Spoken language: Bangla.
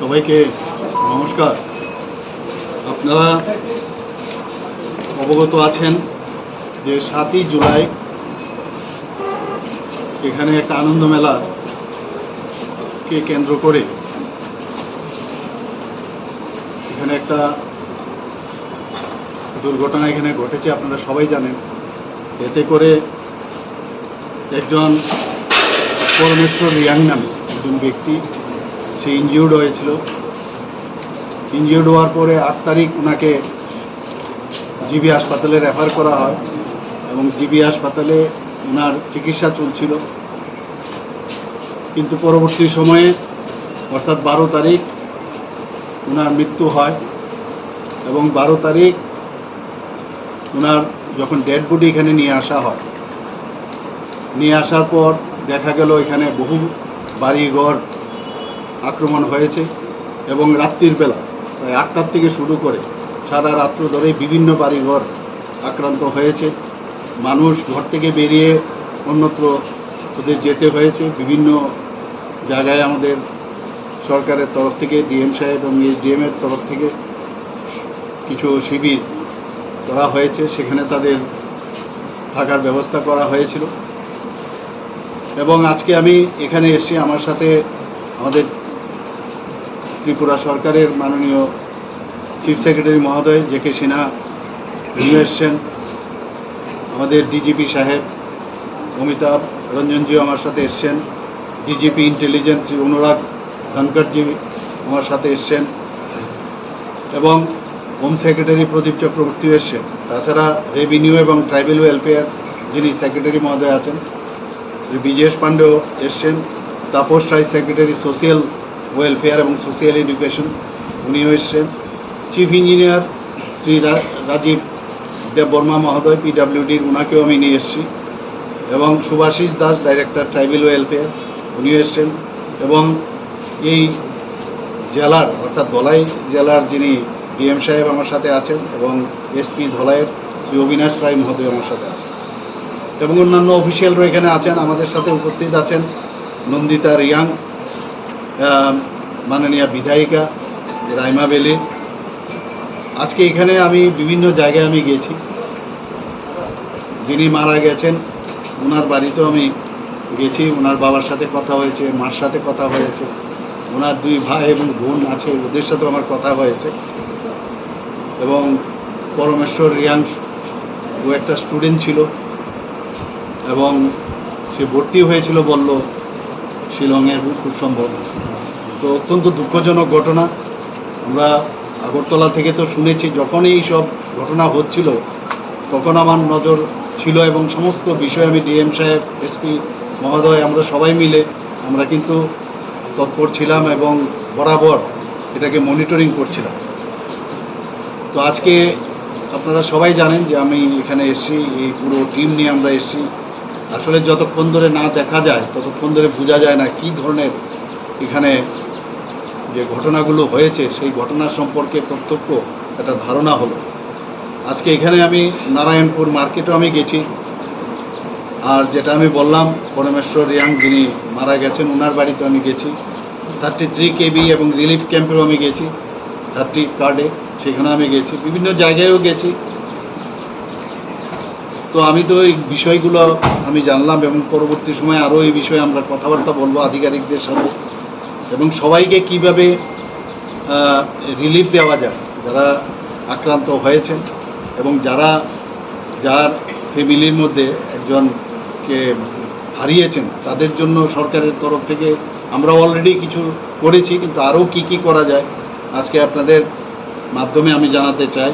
সবাইকে নমস্কার। আপনারা অবগত আছেন যে সাতই জুলাই এখানে একটা আনন্দ মেলা কে কেন্দ্র করে। এখানে একটা দুর্ঘটনা এখানে ঘটেছে, আপনারা সবাই জানেন। এতে করে একজন পরমেশ্বর রিয়াং নামে একজন ব্যক্তি সে ইনজিউর্ড হয়েছিল। ইনজিউর্ড হওয়ার পরে আট তারিখ ওনাকে জিবি হাসপাতালে রেফার করা হয় এবং জিবি হাসপাতালে ওনার চিকিৎসা চলছিল। কিন্তু পরবর্তী সময়ে অর্থাৎ বারো তারিখ ওনার মৃত্যু হয় এবং বারো তারিখ ওনার যখন ডেড বডি এখানে নিয়ে আসা হয়। নিয়ে আসার পর দেখা গেল এখানে বহু বাড়িঘর আক্রমণ হয়েছে এবং রাত্রির বেলা প্রায় আটটার থেকে শুরু করে সারা রাত্র ধরে বিভিন্ন বাড়িঘর আক্রান্ত হয়েছে। মানুষ ঘর থেকে বেরিয়ে অন্যত্র ওদের যেতে হয়েছে। বিভিন্ন জায়গায় আমাদের সরকারের তরফ থেকে, ডিএম সাহেব এবং এসডিএম এর তরফ থেকে কিছু শিবির করা হয়েছে। সেখানে তাদের থাকার ব্যবস্থা করা হয়েছিল। এবং আজকে আমি এখানে এসে আমার সাথে আমাদের ত্রিপুরা সরকারের মাননীয় চিফ সেক্রেটারি মহোদয়, জে কে সিনহা উনিও এসছেন আমাদের ডিজিপি সাহেব, অমিতাভ, রঞ্জনজিও আমার সাথে এসছেন ডিজিপি ইন্টেলিজেন্স শ্রী অনুরাগ ধনকরজি আমার সাথে এসছেন, এবং হোম সেক্রেটারি প্রদীপ চক্রবর্তীও এসছেন। তাছাড়া রেভিনিউ এবং ট্রাইবেল ওয়েলফেয়ার যিনি সেক্রেটারি মহোদয় আছেন, শ্রী বিজেশ পাণ্ডেও এসছেন, Tapas Roy secretary social welfare এবং সোশিয়াল এডুকেশন উনিও এসছেন চিফ ইঞ্জিনিয়ার শ্রী রাজীব দেব বর্মা মহোদয় পিডাব্লিউডির ওনাকেও আমি নিয়ে এসেছি। এবং Subhasis Das director tribal welfare উনিও এসছেন। এবং এই জেলার, অর্থাৎ ধলাই জেলার যিনি ডিএম সাহেব আমার সাথে আছেন এবং এসপি ধলাইয়ের শ্রী অবিনাশ রায় মহোদয় আমার সাথে আছেন। এবং অন্যান্য অফিসিয়ালরা এখানে আছেন, আমাদের সাথে উপস্থিত আছেন নন্দিতা রিয়াং। মাননীয় বিধায়িকা রাইমা বেলি। আজকে এখানে আমি বিভিন্ন জায়গায় আমি গেছি। যিনি মারা গেছেন, ওনার বাড়িতেও আমি গেছি। ওনার বাবার সাথে কথা হয়েছে, মার সাথে কথা হয়েছে। ওনার দুই ভাই এবং বোন আছে, ওদের সাথেও আমার কথা হয়েছে। এবং পরমেশ্বর রিয়াং ও একটা স্টুডেন্ট ছিল। এবং সে ভর্তি হয়েছিল বলল, শিলংয়ের খুব সম্ভব। তো অত্যন্ত দুঃখজনক ঘটনা। আমরা আগরতলা থেকে তো শুনেছি যখন এই সব ঘটনা হচ্ছিল, তখন আমার নজর ছিল এবং সমস্ত বিষয় আমি ডিএম সাহেব, এসপি মহোদয়, আমরা সবাই মিলে আমরা কিন্তু তৎপর ছিলাম এবং বরাবর এটাকে মনিটরিং করছিলাম। তো আজকে আপনারা সবাই জানেন যে আমি এখানে এসেছি, এই পুরো টিম নিয়ে আমরা এসেছি। আসলে যতক্ষণ ধরে না দেখা যায়, ততক্ষণ ধরে বোঝা যায় না কি ধরনের এখানে যে ঘটনাগুলো হয়েছে, সেই ঘটনা সম্পর্কে প্রত্যক্ষ একটা ধারণা হলো। আজকে এখানে আমি নারায়ণপুর মার্কেটও আমি গেছি। আর যেটা আমি বললাম, পরমেশ্বর রিয়াং যিনি মারা গেছেন ওনার বাড়িতে আমি গেছি। থার্টি থ্রি কেবি এবং রিলিফ ক্যাম্পেও আমি গেছি থার্টি কার্ডে সেখানে আমি গেছি, বিভিন্ন জায়গায়ও গেছি। তো আমি তো এই বিষয়গুলো আমি জানলাম এবং পরবর্তী সময় আরও এই বিষয়ে আমরা কথাবার্তা বলব আধিকারিকদের সাথে। এবং সবাইকে কীভাবে রিলিফ দেওয়া যায়, যারা আক্রান্ত হয়েছেন এবং যারা, যার ফ্যামিলির মধ্যে একজনকে হারিয়েছেন, তাদের জন্য সরকারের তরফ থেকে আমরা অলরেডি কিছু করেছি, কিন্তু আরও কি কি করা যায়, আজকে আপনাদের মাধ্যমে আমি জানাতে চাই।